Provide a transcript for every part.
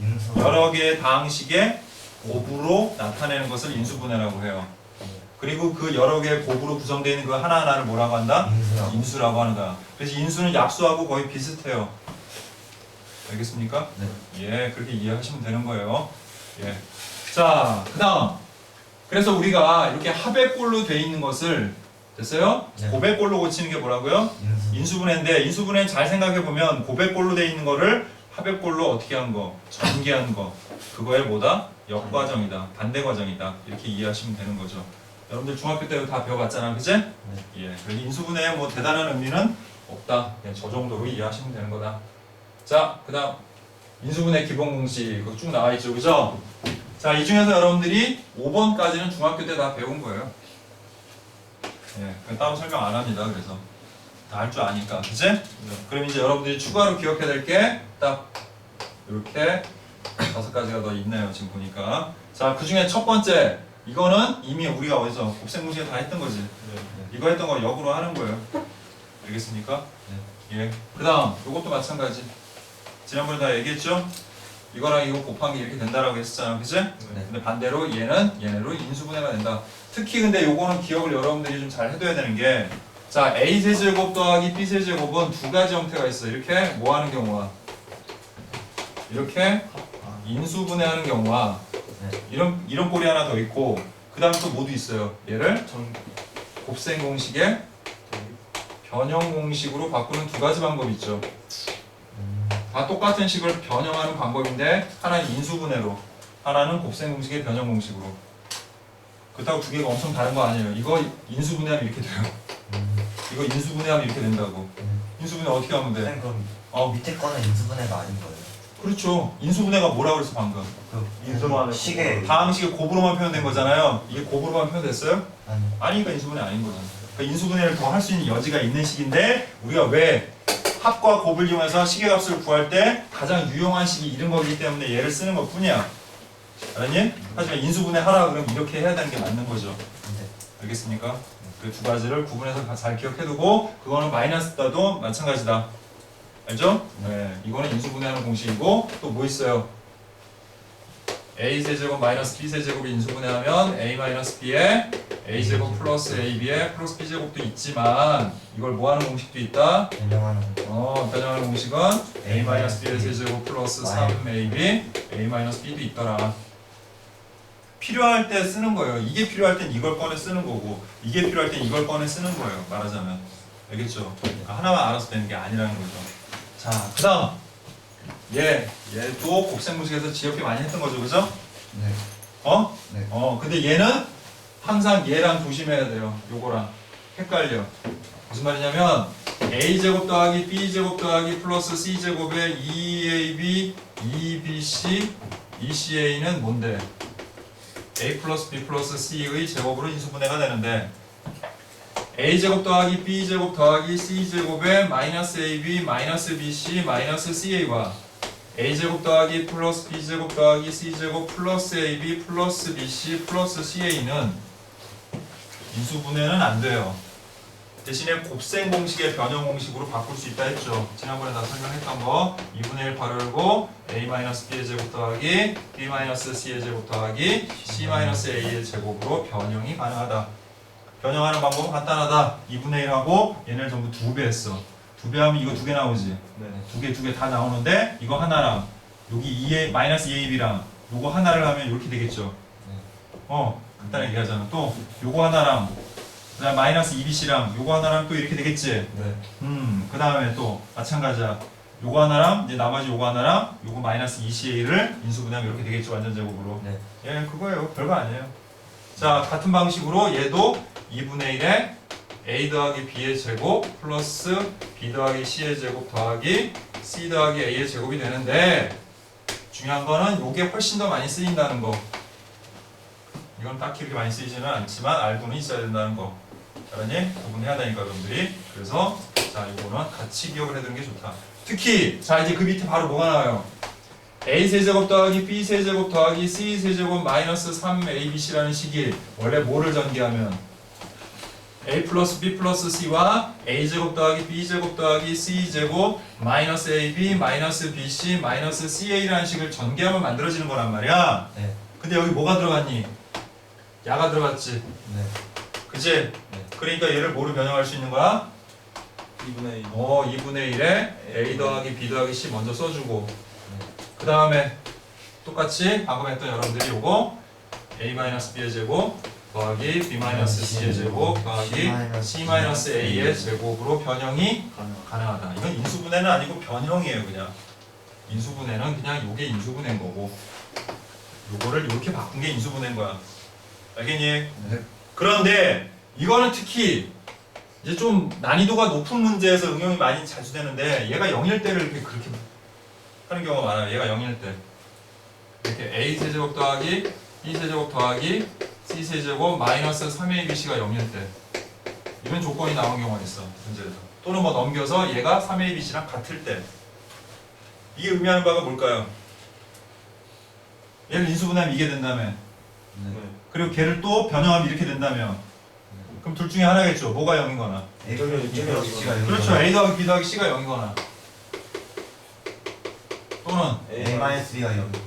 인수 여러 개의 다항식의 곱으로 나타내는 것을 인수분해라고 해요. 그리고 그 여러 개의 곱으로 구성되어 있는 그 하나하나를 뭐라고 한다? 인수라고 인수라고 하는 거야. 그래서 인수는 약수하고 거의 비슷해요. 알겠습니까? 네. 예, 그렇게 이해하시면 되는 거예요. 예. 자, 그 다음. 그래서 우리가 이렇게 합의꼴로 돼 있는 것을 됐어요? 네. 고백꼴로 고치는 게 뭐라고요? 인수 인수분해인데 인수분해 잘 생각해 보면 고백꼴로 돼 있는 거를 합의꼴로 어떻게 한 거, 전개한 거, 그거의 뭐다? 역과정이다, 반대 과정이다 이렇게 이해하시면 되는 거죠. 여러분들 중학교 때다 배워봤잖아, 그지? 예, 그래서 인수분해에 뭐 대단한 의미는 없다. 그냥 저 정도로 이해하시면 되는 거다. 자, 그 다음 인수분해 기본 공식 그거 쭉 나와 있죠, 그죠? 자, 이 중에서 여러분들이 5번까지는 중학교 때 다 배운 거예요. 예, 그냥 따로 설명 안 합니다. 그래서 다 할 줄 아니까, 그지? 그럼 이제 여러분들이 추가로 기억해야 될 게 딱 이렇게 다섯 가지가 더 있네요. 지금 보니까. 자, 그 중에 첫 번째 이거는 이미 우리가 어디서 곱셈 공식에 다 했던 거지. 이거 했던 거 역으로 하는 거예요. 알겠습니까? 예. 그 다음 이것도 마찬가지. 지난번에 다 얘기했죠? 이거랑 이거 곱한 게 이렇게 된다라고 했었잖아, 그지? 네. 근데 반대로 얘는 얘네로 인수분해가 된다. 특히 근데 요거는 기억을 여러분들이 좀 잘 해둬야 되는 게, 자 a 세제곱 더하기 b 세제곱은 두 가지 형태가 있어. 이렇게 뭐 하는 경우와 이렇게 인수분해하는 경우와 네. 이런 이런 꼴이 하나 더 있고, 그 다음 또 뭐도 있어요. 얘를 전 곱셈 공식에 변형 공식으로 바꾸는 두 가지 방법이 있죠. 음, 다 똑같은 식을 변형하는 방법인데 하나는 인수분해로 하나는 곱셈 공식의 변형 공식으로 그렇다고 두 개가 엄청 다른 거 아니에요 이거 인수분해하면 이렇게 돼요 음. 이거 인수분해하면 이렇게 된다고 음. 인수분해 어떻게 하면 돼? 선생님 그럼 어 밑에 거는 인수분해가 아닌 거예요 그렇죠 인수분해가 뭐라고 그랬어 방금 그 인수만 시계 다항식이 곱으로만 표현된 거잖아요 이게 곱으로만 표현됐어요? 아니 아니니까 인수분해 아닌 거잖아 그러니까 인수분해를 더 할 수 있는 여지가 있는 식인데 우리가 왜 합과 곱을 이용해서 시계값을 구할 때 가장 유용한 식이 이런 거기 때문에 얘를 쓰는 것 뿐이야 알았니? 하지만 인수분해 하라 그러면 이렇게 해야 되는 게 맞는 거죠 네. 알겠습니까? 그 두 가지를 구분해서 잘 기억해두고 그거는 마이너스 따도 마찬가지다 알죠? 네 이거는 인수분해하는 공식이고 또 뭐 있어요? a 세제곱 마이너스 b 세제곱이 인수분해하면 a 마이너스 b에 a 제곱 플러스 a b에 플러스 b 제곱도 있지만 이걸 뭐 하는 공식도 있다? 변형하는 거 어, 변형하는 공식은 a 마이너스 b의 세제곱 플러스 3ab a 마이너스 b도 있더라. 필요할 때 쓰는 거예요. 이게 필요할 땐 이걸 꺼내 쓰는 거고 이게 필요할 땐 이걸 꺼내 쓰는 거예요. 말하자면 알겠죠? 그러니까 하나만 알아서 되는 게 아니라는 거죠. 자, 그다음 얘 얘도 곱셈 공식에서 지역이 많이 했던 거죠, 그죠? 네. 어? 네. 어, 근데 얘는 항상 얘랑 조심해야 돼요. 요거랑 헷갈려. 무슨 말이냐면 a 제곱 더하기 b 제곱 더하기 플러스 c 제곱에 2ab, 2bc, 2ca는 뭔데? A 플러스 b 플러스 c의 제곱으로 인수분해가 되는데 a 제곱 더하기 b 제곱 더하기 c 제곱에 마이너스 ab, 마이너스 bc, 마이너스 ca와 a 제곱 더하기 플러스 b 제곱 더하기 c 제곱 플러스 ab 플러스 bc 플러스 ca는 인수분해는 안 돼요. 대신에 곱셈 공식의 변형 공식으로 바꿀 수 있다 했죠. 지난번에 다 설명했던 거 2분의 1 바르고 a 마이너스 b의 제곱 더하기 b 마이너스 c의 제곱 더하기 c 마이너스 a의 제곱으로 변형이 가능하다. 변형하는 방법은 간단하다. 2분의 1하고 얘네를 전부 두 배 했어. 두 배 하면 이거 두 개 나오지. 네. 두개 두 개 다 나오는데 이거 하나랑 여기 2의 마이너스 2ab랑 요거 하나를 하면 이렇게 되겠죠. 네. 어 간단하게 얘기하자면 또 요거 하나랑 그다음 마이너스 2bc랑 요거 하나랑 또 이렇게 되겠지. 네. 음, 그 다음에 또 마찬가지야. 요거 하나랑 이제 나머지 요거 하나랑 요거 마이너스 2CA를 인수분해하면 이렇게 되겠죠. 완전 제곱으로. 네. 예, 그거예요. 별거 아니에요. 자, 같은 방식으로 얘도 2분의 1에 a 더하기 b의 제곱 플러스 b 더하기 c의 제곱 더하기 c 더하기 a의 제곱이 되는데 중요한 거는 요게 훨씬 더 많이 쓰인다는 거. 이건 딱히 그렇게 많이 쓰이지는 않지만 알고는 있어야 된다는 거. 알았니? 구분해야 되니까 여러분들이. 그래서 자 이거는 같이 기억을 해두는 게 좋다. 특히 자 이제 그 밑에 바로 뭐가 나와요? a 세제곱 더하기 b 세제곱 더하기 c 세제곱 마이너스 3abc라는 식이 원래 뭐를 전개하면 a 플러스 b 플러스 c와 a 제곱 더하기 b 제곱 더하기 c 제곱 마이너스 ab 마이너스 bc 마이너스 ca라는 식을 전개하면 만들어지는 거란 말이야. 네. 근데 여기 뭐가 들어갔니? 야가 들어갔지. 네. 그지? 네. 그러니까 얘를 뭐로 변형할 수 있는 거야? 2분의 1 어 2분의 1에 a 더하기 b 더하기 c 먼저 써주고 그 다음에 똑같이 방금 했던 여러분들이 요거 a 마이너스 b의 제곱 더하기 b 마이너스 c의 제곱 더하기 c 마이너스 a의 제곱으로 변형이 가능 가능하다. 이건 인수분해는 아니고 변형이에요 그냥. 인수분해는 그냥 요게 인수분해인 거고 요거를 이렇게 바꾼 게 인수분해인 거야. 알겠니? 네. 그런데 이거는 특히 이제 좀 난이도가 높은 문제에서 응용이 많이 자주 되는데 얘가 0일 때를 이렇게 그렇게 하는 경우가 많아요. 얘가 0일 때 이렇게 a 세제곱 더하기 b 세제곱 더하기 c 세제곱 마이너스 3abc가 0일 때 이런 조건이 나온 경우가 있어 문제에서 또는 뭐 넘겨서 얘가 3abc랑 같을 때 이게 의미하는 바가 뭘까요? 얘를 인수분해하면 이게 된다면 네. 그리고 걔를 또 변형하면 이렇게 된다면 그럼 둘 중에 하나겠죠. 뭐가 0이거나. A 플러스 B 플러스 C가 여기 그렇죠. A 더하기 B 더하기 C가 0이거나. 또는 A 마이너스 B가 여기.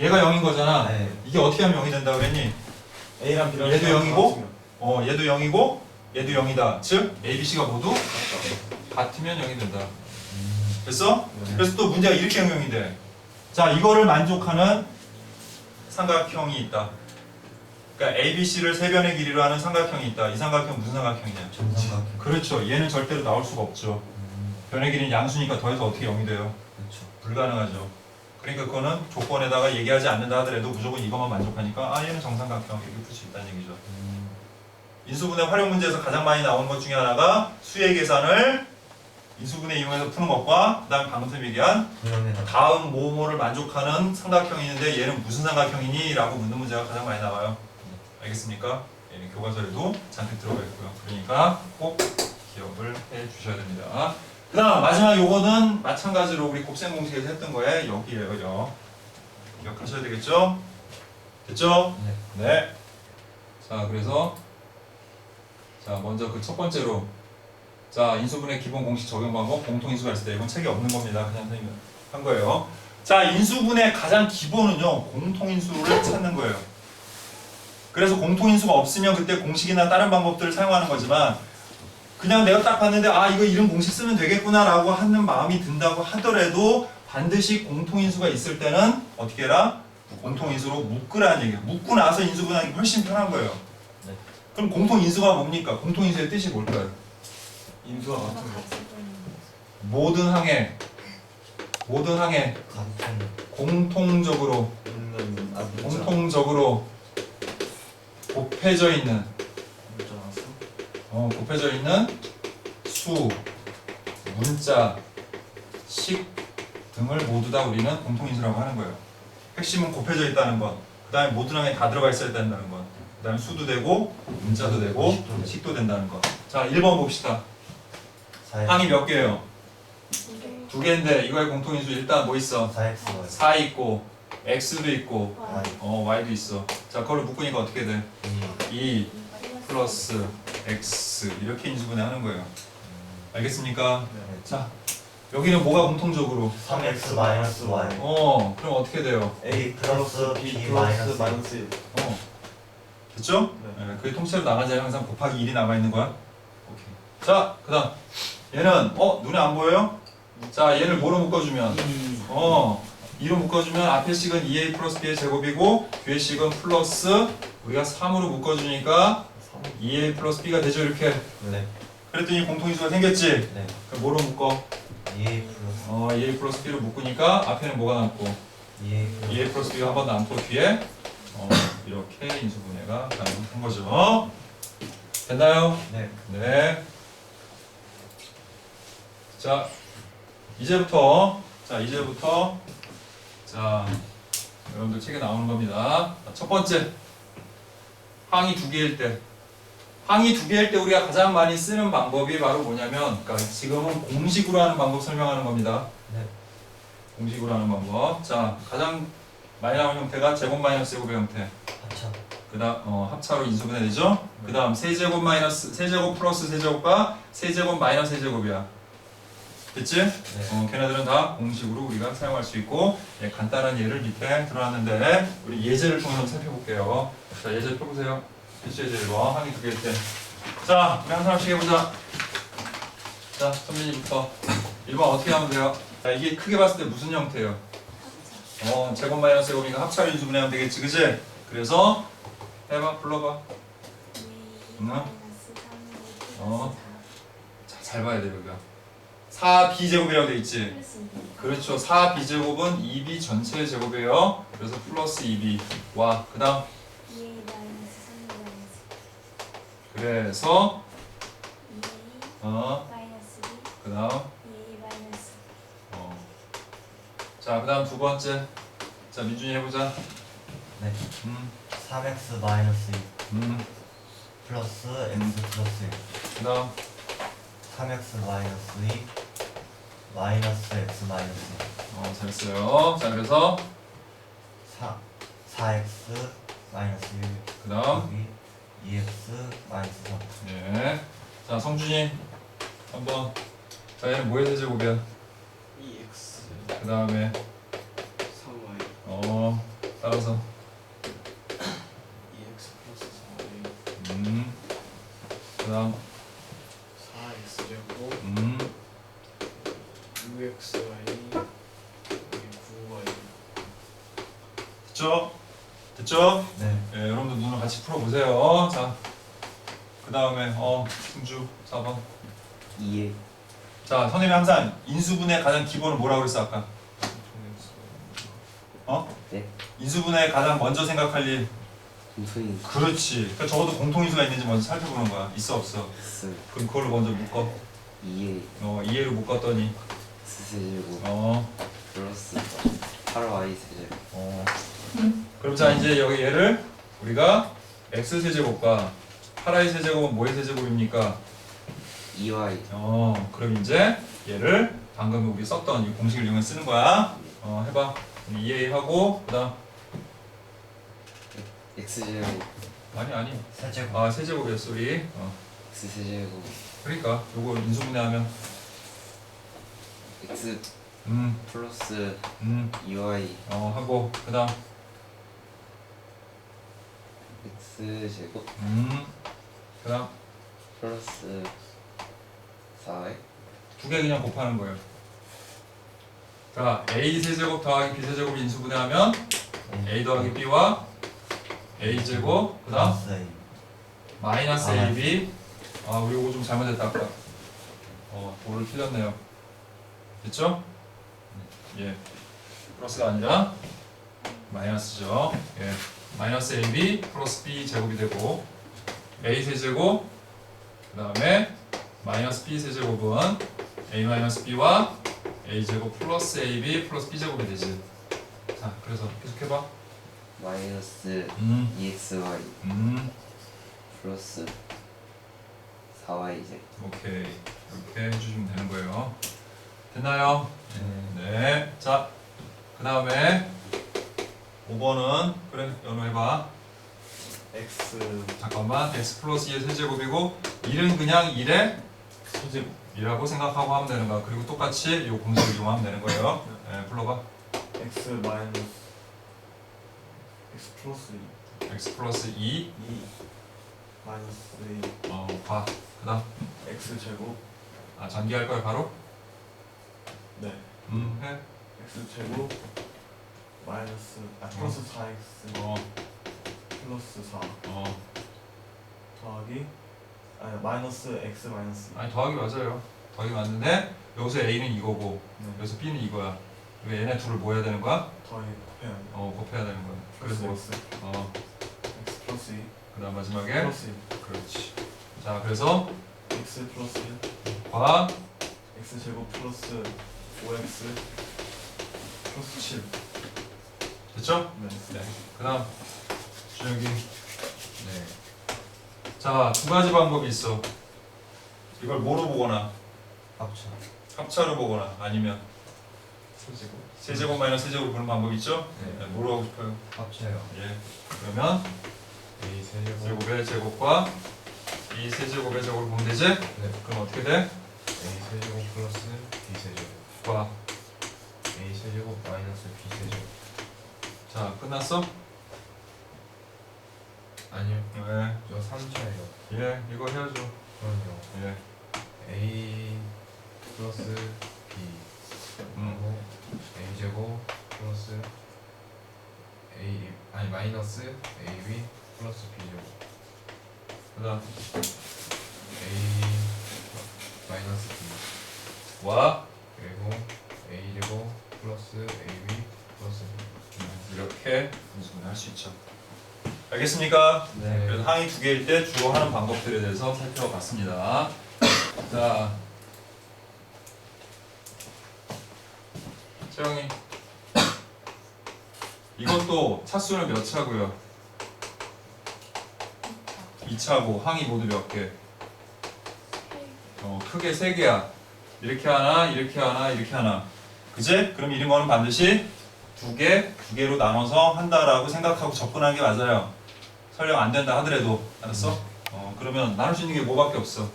얘가 0인 거잖아. 네. 이게 어떻게 하면 0이 된다 그랬니? A랑 B랑 얘도 0이고 어, 얘도 0이고 얘도 0이다. 즉 A, B, C가 모두 같으면 0이 된다. 음. 됐어? 네. 그래서 또 문제가 이렇게 응용이 돼. 자, 이거를 만족하는 삼각형이 있다. 그러니까 A, B, C를 세 변의 길이로 하는 삼각형이 있다. 이 삼각형 무슨 삼각형이냐? 정삼각형. 그렇죠. 얘는 절대로 나올 수가 없죠. 음. 변의 길이는 양수니까 더해서 어떻게 0이 돼요? 그렇죠. 불가능하죠. 그러니까 그거는 조건에다가 얘기하지 않는다 하더라도 무조건 이것만 만족하니까 아 얘는 정삼각형 이렇게 풀 수 있다는 얘기죠. 음. 인수분해 활용 문제에서 가장 많이 나오는 것 중에 하나가 수의 계산을 인수분해 이용해서 푸는 것과 그다음에 방금 쌤 얘기한 다음 모모를 만족하는 삼각형이 있는데 얘는 무슨 삼각형이니? 라고 묻는 문제가 가장 많이 나와요. 알겠습니까? 얘는 교과서에도 잔뜩 들어가 있고요. 그러니까 꼭 기억을 해 주셔야 됩니다. 그 다음 마지막 요거는 마찬가지로 우리 곱셈 공식에서 했던 거에 여기에요. 여. 기억하셔야 되겠죠? 됐죠? 네. 네. 자, 그래서 자, 먼저 그 첫 번째로 자, 인수분해 기본 공식 적용 방법 공통 인수가 있을 때 이건 책에 없는 겁니다. 그냥 선생님이 한 거예요. 자, 인수분해 가장 기본은요. 공통 인수를 찾는 거예요. 그래서 공통 인수가 없으면 그때 공식이나 다른 방법들을 사용하는 거지만 그냥 내가 딱 봤는데 아, 이거 이런 공식 쓰면 되겠구나라고 하는 마음이 든다고 하더라도 반드시 공통 인수가 있을 때는 어떻게 해라? 공통 인수로 묶으라는 얘기예요. 묶고 나서 인수분해하는 게 훨씬 편한 거예요. 네. 그럼 공통 인수가 뭡니까? 공통 인수의 뜻이 뭘까요? 인수와 같은 거 모든 항에 모든 항에 같은 공통적으로 있는 아 문자 공통적으로 곱해져 있는 문자 수 어, 곱해져 있는 수, 문자, 식 등을 모두 다 우리는 공통인수라고 하는 거예요. 핵심은 곱해져 있다는 것, 그 다음에 모든 항에 다 들어가 있어야 된다는 것, 그 다음에 수도 되고, 문자도 되고, 식도 된다는 것. 자, 1번 봅시다. 항이 몇 개예요? 두 개인데 이거의 공통인수 일단 뭐 있어? 4X 4 있고, x도 있고, Y 어, y도 있어. 자, 그걸 묶으니까 어떻게 돼? 2 2 플러스 x 이렇게 인수분해 하는 거예요. 알겠습니까? 네. 자, 여기는 뭐가 공통적으로? 3X 마이너스 Y 어, 그럼 어떻게 돼요? A 플러스 B 플러스 마이너스 마이너스 1 어, 됐죠? 네. 네, 그게 통째로 나간 자리 항상 곱하기 1이 남아 있는 거야. 오케이. 자, 그다음 얘는 어 눈에 안 보여요? 자, 얘를 뭐로 묶어주면? 어, 2로 묶어주면 앞에 식은 2a 플러스 b의 제곱이고 뒤에 식은 플러스 우리가 3으로 묶어주니까 2a 플러스 b가 되죠 이렇게. 네. 그랬더니 공통인수가 생겼지. 네. 그럼 뭐로 묶어? 2A 플러스 어, 2a 플러스 b로 묶으니까 앞에는 뭐가 남고 2A 플러스 2a 플러스 b가 한 번 남고 뒤에 어, 이렇게 인수분해가 가능한 거죠. 됐나요? 네. 네. 자, 이제부터 자 이제부터 자 여러분들 책에 나오는 겁니다. 자, 첫 번째 항이 두 개일 때 항이 두 개일 때 우리가 가장 많이 쓰는 방법이 바로 뭐냐면 그러니까 지금은 공식으로 하는 방법 설명하는 겁니다. 네. 공식으로 하는 방법. 자 가장 많이 나오는 형태가 제곱 마이너스 제곱의 형태. 합쳐 그다음 어, 합차로 인수분해되죠. 그다음 세제곱 마이너스 세제곱 플러스 세제곱과 세제곱 마이너스 세제곱이야. 됐지? 네. 어, 걔네들은 다 공식으로 우리가 사용할 수 있고 예, 간단한 예를 밑에 들어놨는데 우리 예제를 통해서 살펴볼게요. 자 예제 펴보세요. 필수 예제 1번 항의 두개 때. 자 우리 한 사람씩 해보자. 자 선민이부터 1번 어떻게 하면 돼요? 자 이게 크게 봤을 때 무슨 형태예요? 어 제곱 마이너스 제곱이니까 합차를 인수분해 하면 되겠지 그지? 그래서 해봐 불러봐 응? 어. 자, 잘 봐야 돼 여기가 4b제곱이라고 돼 있지? 그렇죠. 4b제곱은 2b 전체의 제곱이에요. 그래서 플러스 2b 와 그 다음? 그래서? 어 그 다음? 어. 자 그 다음 두 번째. 자 민준이 해보자. 네. 음, 3x 마이너스 2 음. 플러스 x 플러스 1그 다음? 3x 마이너스 2 마이너스 x 마이너스 어 잘했어요. 자 그래서 4 4x 마이너스 1그 다음 여기 2x 마이너스 3 예. 자 성준이 한번 자 얘는 뭐의 세제곱이야 2x 그 다음에 3y 어 따라서. 2x 플러스 4y 음. 그다음 4x 제곱 음 6xy 여기 9y 됐죠 됐죠 네. 예 여러분들 눈을 같이 풀어보세요 자 그다음에 어 승주 4번 2에 자 선생님이 항상 인수분해 가장 기본은 뭐라고 그랬어 아까? 어? 네. 인수분해 가장 먼저 생각할 일? 공통인 그렇지. 그러니까 적어도 공통인수가 있는지 먼저 살펴보는 거야. 있어 없어? X 그럼 그걸로 먼저 묶어. 2에 어 이해를 묶었더니. X 세제곱 어. 플러스 8Y 세제곱 어. 그럼 자 이제 여기 얘를 우리가 x 세제곱과 8i 세제곱은 뭐의 세제곱입니까? 2Y 어 그럼 이제 얘를 방금 우리 썼던 이 공식을 이용해 쓰는 거야. 어 해봐. 이해하고 그다음 X 제곱. 아니 아니. 세제곱. 아 세제곱이었어 우리. 어. X 세제곱. 그러니까 요거 인수분해하면 X 음음 플러스 음, 2Y 어 하고 그다음 X 제곱. 음. 그다음 플러스 4Y 두개 그냥 곱하는 거예요. 자 a 세제곱 더하기 b 세제곱 인수분해하면 네. a 더하기 b와 a 제곱 그다음 마이너스 아, AB 아 우리 이거 좀 잘못했다 아까. 어 도를 틀렸네요. 됐죠? 예. 플러스가 아니라 마이너스죠. 예. 마이너스 AB 플러스 B 제곱이 되고 A 세제곱 그 다음에 마이너스 B 세제곱은 A 마이너스 B와 A 제곱 플러스 AB 플러스 B 제곱이 되지 자 그래서 계속해봐 마이너스 음 2XY 음. 플러스 4Y 제곱 오케이 이렇게 해주시면 되는 거예요 됐나요? 네. 네. 자, 그 다음에 5번은 그래 연호 해봐. x 잠깐만 x 플러스 2의 세제곱이고 1은 그냥 1의 소제곱이라고 생각하고 하면 되는 거야. 그리고 똑같이 이 공식을 이용하면 되는 거예요. 네, 불러봐. x 마이너스 x 플러스 2 x 플러스 2 2 마이너스 2 어, 봐. 그 다음 x 제곱 아 전기할 거야 바로? 네 음, 해. x 제곱 마이너스 아 플러스 4x 어, 플러스 4 어. 더하기 아니 마이너스 x 마이너스 2 아니 더하기 맞아요. 더하기 맞는데 여기서 a는 이거고 네 여기서 b는 이거야. 왜 얘네 둘을 뭐 해야 되는 거야? 더하기 곱해야 돼 어, 곱해야 되는 거야. 플러스 그래서 x 어, x 플러스 2 그다음 마지막에 플러스 2 그렇지. 자, 그래서 x 플러스 1 과 x 제곱 플러스 5x 플러스 7 됐죠? 네. 네. 그다음 준혁이. 네. 자, 두 가지 방법이 있어. 이걸 뭐로 보거나 합쳐 합차로 보거나 아니면 세제곱. 세제곱 마이너스 세제곱 보는 방법 있죠? 네. 네. 뭐로 하고 싶어요? 합쳐요 예. 그러면 A 세제곱 제곱의 제곱과 이 세제곱의 제곱을 보면 되지? 네. 그럼 어떻게 돼? A 세제곱 플러스 B 세제곱 봐. A 세제곱 마이너스 B 세제곱 자, 끝났어? 아니요 네. 저 3차예요 예, 이거 해야죠. 그럼요 예. A 플러스 B 음. 그리고 A 제곱 플러스 A 아니 마이너스 AB 플러스 B 제곱 그다음 A 마이너스 B 와 그리고 A 제곱 플러스 AB 플러스 B 음, 이렇게 분수를 할수 있죠. 알겠습니까? 네. 그래서 항이 두 개일 때 주로 하는 방법들에 대해서 살펴봤습니다. 자, 채영이 이것도 차수는 몇 차고요? 2차고 항이 모두 몇 개? 어, 크게 세 개야. 이렇게 하나, 이렇게 하나, 이렇게 하나. 그지? 그럼 이런 거는 반드시 두 개, 두 개로 나눠서 한다라고 생각하고 접근하는 게 맞아요. 설령 안 된다 하더라도 알았어? 어 그러면 나눌 수 있는 게 뭐밖에 없어.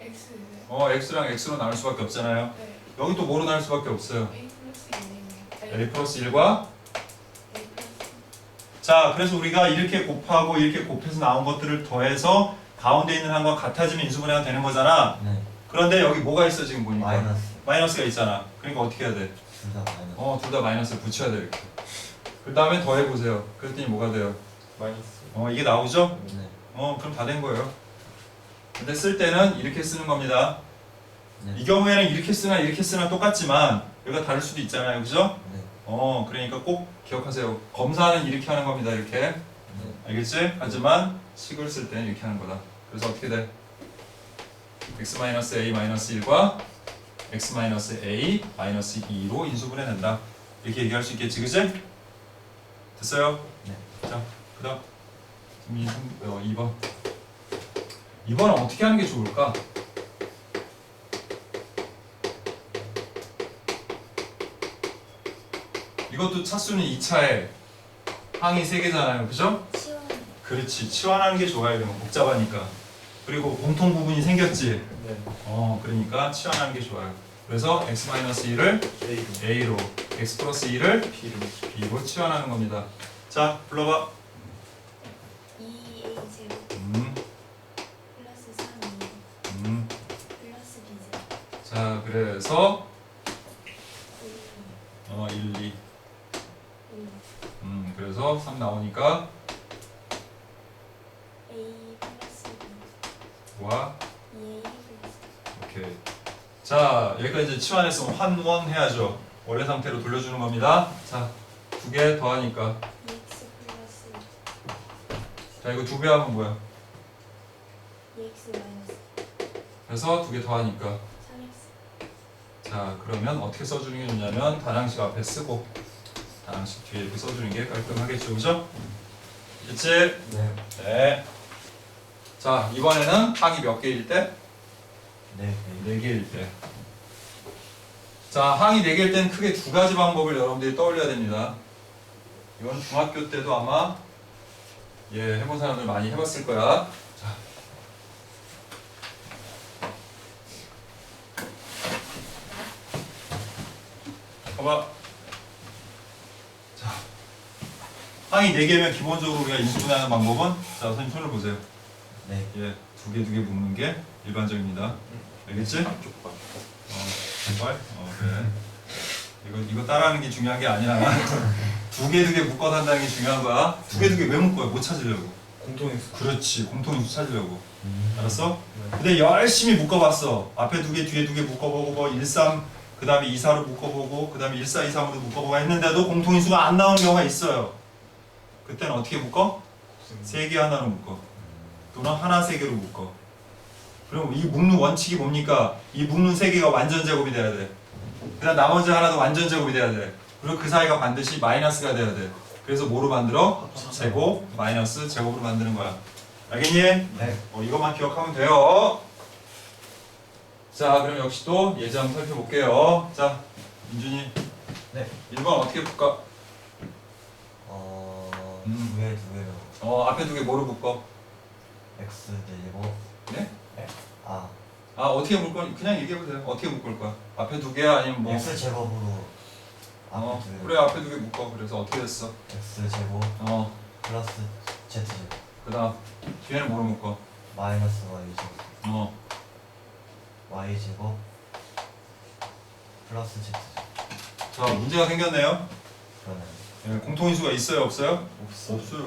X 어 x랑 x로 나눌 수밖에 없잖아요. 네 여기 또 뭐로 나눌 수밖에 없어요. A 플러스 1이네요 a 플러스 1과 A 플러스 자 그래서 우리가 이렇게 곱하고 이렇게 곱해서 나온 것들을 더해서 가운데 있는 한과 같아지면 인수분해가 되는 거잖아. 네. 그런데 여기 뭐가 있어 지금 보니까 마이너스. 마이너스가 있잖아. 그러니까 어떻게 해야 돼? 둘 다 마이너스. 어둘 다 마이너스를 붙여야 돼 이렇게. 그 다음에 더해 보세요. 그랬더니 뭐가 돼요? 마이너스 어 이게 나오죠? 네. 어 그럼 다 된 거예요. 근데 쓸 때는 이렇게 쓰는 겁니다. 네. 이 경우에는 이렇게 쓰나 이렇게 쓰나 똑같지만 여기가 다를 수도 있잖아요, 그죠? 네. 어 그러니까 꼭 기억하세요. 검사는 이렇게 하는 겁니다, 이렇게. 네. 알겠지? 하지만 식을 쓸 때는 이렇게 하는 거다. 그래서 어떻게 돼? x-a-1과 x-a-2로 인수분해된다. 이렇게 얘기할 수 있겠지, 그지? 됐어요? 네. 자, 그 다음 이 어, 2번. 2번은 어떻게 하는 게 좋을까? 이것도 차수는 2차에 항이 3개잖아요. 그죠? 그렇지. 치환하는 게 좋아요. 이러면 복잡하니까. 그리고 공통 부분이 생겼지. 네 어, 그러니까 치환하는 게 좋아요. 그래서 x-1을 A로 x 플러스 2를 B로 치환하는 겁니다. 자, 불러봐. 2A 제곱 음, 플러스 3A 음. 플러스 B 제곱 자, 그래서 1 어, 1, 2. 1 음, 그래서 3 나오니까 A 플러스 B 와, 2A 플러스 오케이. 자, 여기까지 치환했으면 환원 해야죠. 원래 상태로 돌려주는 겁니다. 자, 두 개 더하니까. 2X 플러스 자, 이거 두 배 하면 뭐야? 2X 마이너스 그래서 두 개 더하니까. 3X 자, 그러면 어떻게 써주는 게 좋냐면 단항식 앞에 쓰고 단항식 뒤에 이렇게 써주는 게 깔끔하겠죠, 그죠? 그치? 네. 네. 자, 이번에는 항이 몇 개일 때? 네. 네 개일 때. 자, 항이 네 개일 때는 크게 두 가지 방법을 여러분들이 떠올려야 됩니다. 이건 중학교 때도 아마 예, 해본 사람들 많이 해봤을 거야. 자. 봐봐. 자, 항이 네 개면 기본적으로 우리가 인수분해하는 방법은 자, 선생님 손을 보세요. 네. 예, 두 개 두 개 묶는 게 일반적입니다. 알겠지? 쪽발 어, 정말? 어, 그래. 이거 이거 따라하는 게 중요한 게 아니라 두 개 두 개 묶어서 한다는 게 중요한 거야. 두 개 두 개 왜 묶어요? 못 찾으려고. 공통인수 그렇지, 공통인수 찾으려고. 음. 알았어? 근데 열심히 묶어봤어. 앞에 두 개, 뒤에 두 개 묶어보고 뭐 1, 3, 그 다음에 2, 4로 묶어보고 그 다음에 1, 4, 2, 3으로 묶어보고 했는데도 공통인수가 안 나오는 경우가 있어요. 그때는 어떻게 묶어? 세 개 하나로 묶어. 또는 하나 세 개로 묶어. 그럼 이 묶는 원칙이 뭡니까? 이 묶는 세 개가 완전 제곱이 돼야 돼. 그다음 나머지 하나도 완전 제곱이 돼야 돼. 그리고 그 사이가 반드시 마이너스가 돼야 돼. 그래서 뭐로 만들어? 제곱 마이너스 제곱으로 만드는 거야. 알겠니? 네. 어, 이것만 기억하면 돼요. 자, 그럼 역시 또 예제 한번 살펴볼게요. 자, 민준이. 네. 1번 어떻게 볼까? 어. 음. 두 앞에 두 개로 어 앞에 두 개 뭐로 묶어? x 제곱 네? 아 아 어떻게 묶을 거 그냥 얘기해 보세요. 어떻게 묶을 거야? 앞에 두 개야 아니면 뭐? x 제곱으로 앞에 어두 개로 그래 앞에 두 개 묶어. 그래서 어떻게 됐어? x 제곱 어 플러스 z 제곱 그다음 뒤에는 뭐로 묶어? 마이너스 y 제곱 어 y 제곱 플러스 z 제곱 자 문제가 생겼네요. 그러면 예, 공통인수가 있어요 없어요? 없어. 없어요.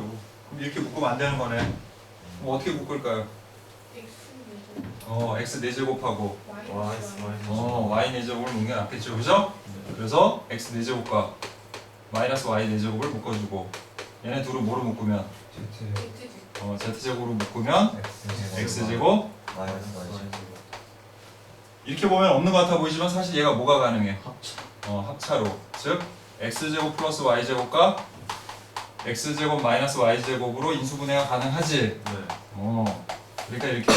그럼 이렇게 묶으면 안 되는 거네. 그럼 어떻게 묶을까요? X 어 x 4 제곱하고 Y Y, Y Y. 어 y 4 제곱을 묶는 게 낫겠죠, 그죠? 그래서 x 4 제곱과 마이너스 y 4 제곱을 묶어주고 얘네 둘은 뭐로 묶으면 Z 어 z 제곱으로 묶으면 x 제곱 x 제곱 마이너스 y 제곱 이렇게 보면 없는 것 같아 보이지만 사실 얘가 뭐가 가능해? 합쳐. 어 합차로 즉 x 제곱 플러스 y 제곱과 x 제곱 마이너스 y 제곱으로 인수분해가 가능하지. 네. 어 그러니까 이렇게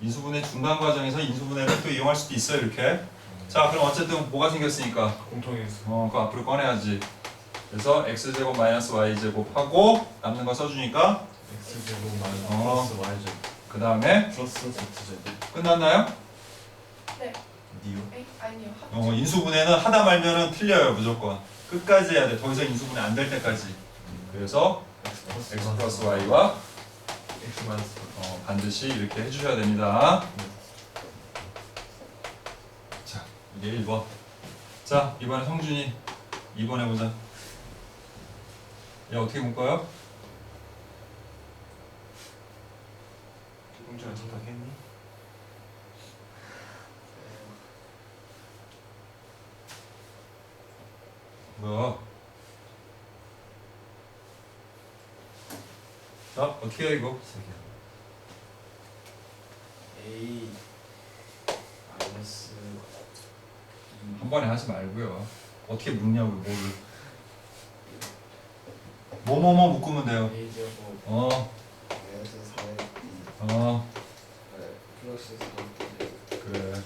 인수분해 중간 과정에서 인수분해를 또 이용할 수도 있어요 이렇게. 자 그럼 어쨌든 뭐가 생겼으니까 공통인수. 어 그거 앞으로 꺼내야지. 그래서 x 제곱 마이너스 y 제곱 하고 남는 거 써주니까 x 제곱 마이너스 어. 플러스 y 제곱 그 다음에 플러스 z 제곱. 끝났나요? 니오. 에? 아니요 합어 인수분해는 하다 말면은 틀려요 무조건. 끝까지 해야 돼. 더 이상 인수분해 안 될 때까지. 그래서 x 플러스 y와 x 마이너스 어, 반드시 이렇게 해주셔야 됩니다. 자, 이게 1번. 자, 이번에 성준이 2번 해보자. 얘 어떻게 묶어요? 공주랑 생각했니? 뭐야? 자, 어떻게 해 이거? A 마이너스 한 번에 하지 말고요. 어떻게 묶냐고요, 뭐를. 뭐뭐뭐 묶으면 돼요. a 제곱 어, 마이너스 4의 어, 플러스 4 그래.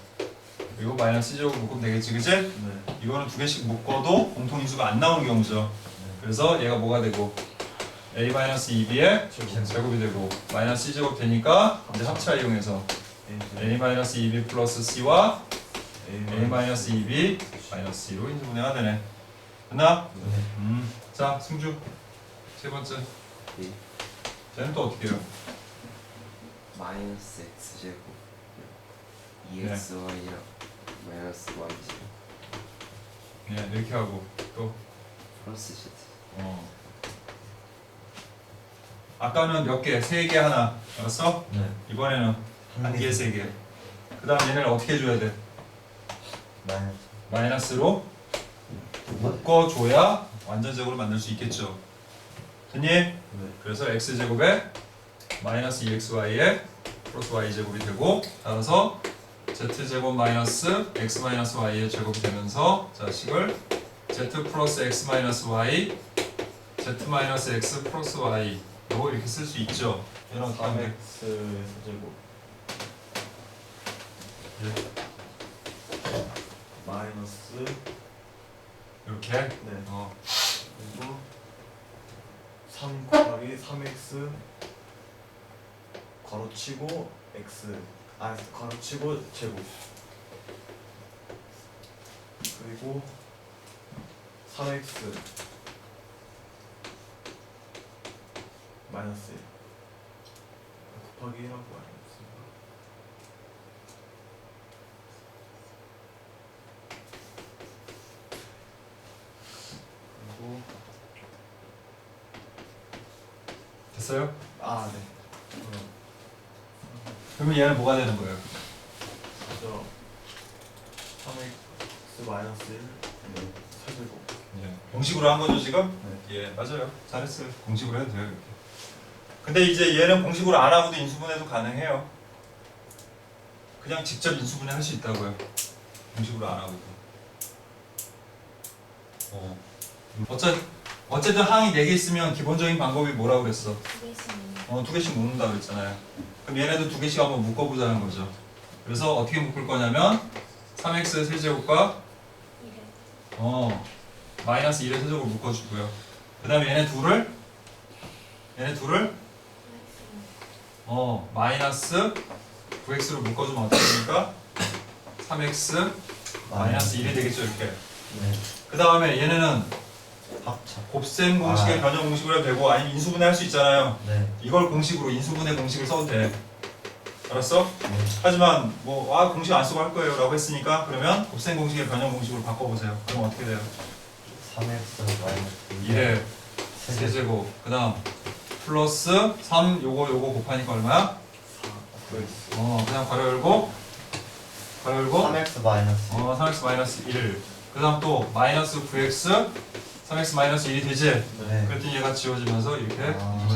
이거 마이너스 제곱 묶으면 되겠지, 그치? 네. 이거는 두 개씩 묶어도 공통인수가 안 나오는 경우죠. 그래서 얘가 뭐가 되고 a-2b의 제곱. 제곱이 되고 마이너스 c제곱 되니까 이제 합차 이용해서 a a-2b 플러스 c와 a a-2b 마이너스 c로 인수분해가 되네. 됐나? 네. 음. 자, 승주 세 번째. 네. 쟤는 또 어떻게 해요? 마이너스 x 제곱 2xy랑 마이너스 y 제곱 예, 이렇게 하고 또 플러스 z 어. 아까는 몇 개? 세 개 하나. 알았어? 네. 이번에는 한 개, 세 개. 그다음 얘네를 어떻게 해줘야 돼? 마이너스 마이너스로 묶어줘야 완전적으로 만들 수 있겠죠. 됐니? 네. 그래서 x 제곱에 마이너스 2xy에 플러스 y 제곱이 되고 따라서 z 제곱 마이너스 x 마이너스 y의 제곱이 되면서 자식을 z 플러스 x 마이너스 y z 마이너스 x 플러스 y 요거 이렇게 쓸 수 있죠. 하면 돼? 3x 제곱 마이너스 이렇게? 네. 어, 그리고 3 곱하기 3x 괄호치고 x 아 괄호치고 제곱. 그리고 3x 마이너스 1 곱하기 1하고 마이너 스 그리고 됐어요? 아 네. 그러면 얘는 뭐가 되는 거예요? 먼저 3x 마이너스 1 세제곱 예. 공식으로 한 거죠 지금? 네. 예 맞아요 잘했어요 공식으로 해도 돼요 이렇게 근데 이제 얘는 공식으로 안 하고도 인수분해도 가능해요 그냥 직접 인수분해 할 수 있다고요 공식으로 안 하고도 어. 어째, 어쨌든 항이 4개 있으면 기본적인 방법이 뭐라고 그랬어? 두개 있으면 어, 두 개씩 묶는다 그랬잖아요 그럼 얘네도 두 개씩 한번 묶어보자는 거죠 그래서 어떻게 묶을 거냐면 3x 세제곱과 어 마이너스 1의 세제곱을 묶어주고요 그 다음에 얘네 둘을 얘네 둘을 어 마이너스 9x로 묶어주면 어떻게 됩니까? 3x 마이너스 1이 되겠죠 이렇게 네. 그 다음에 얘네는 합쳐. 곱셈 공식의 아. 변형 공식으로 해도 되고 아니면 인수분해 할 수 있잖아요 네. 이걸 공식으로 인수분해 공식을 써도 돼 알았어? 네. 하지만 뭐 아 공식 안 쓰고 할 거예요 라고 했으니까 그러면 곱셈 공식의 변형 공식으로 바꿔보세요 그럼 어떻게 돼요? 3x 마이너스 1의 세제 세제곱 그 다음 플러스 3 요거 요거 곱하니까 얼마야? 어 그냥 가로 열고 가로 열고 3x 마이너스 어 3x 마이너스 1. 그 다음 또 마이너스 9x 3x 마이너스 1이 되지? 네. 그랬더니 얘가 지워지면서 이렇게 아.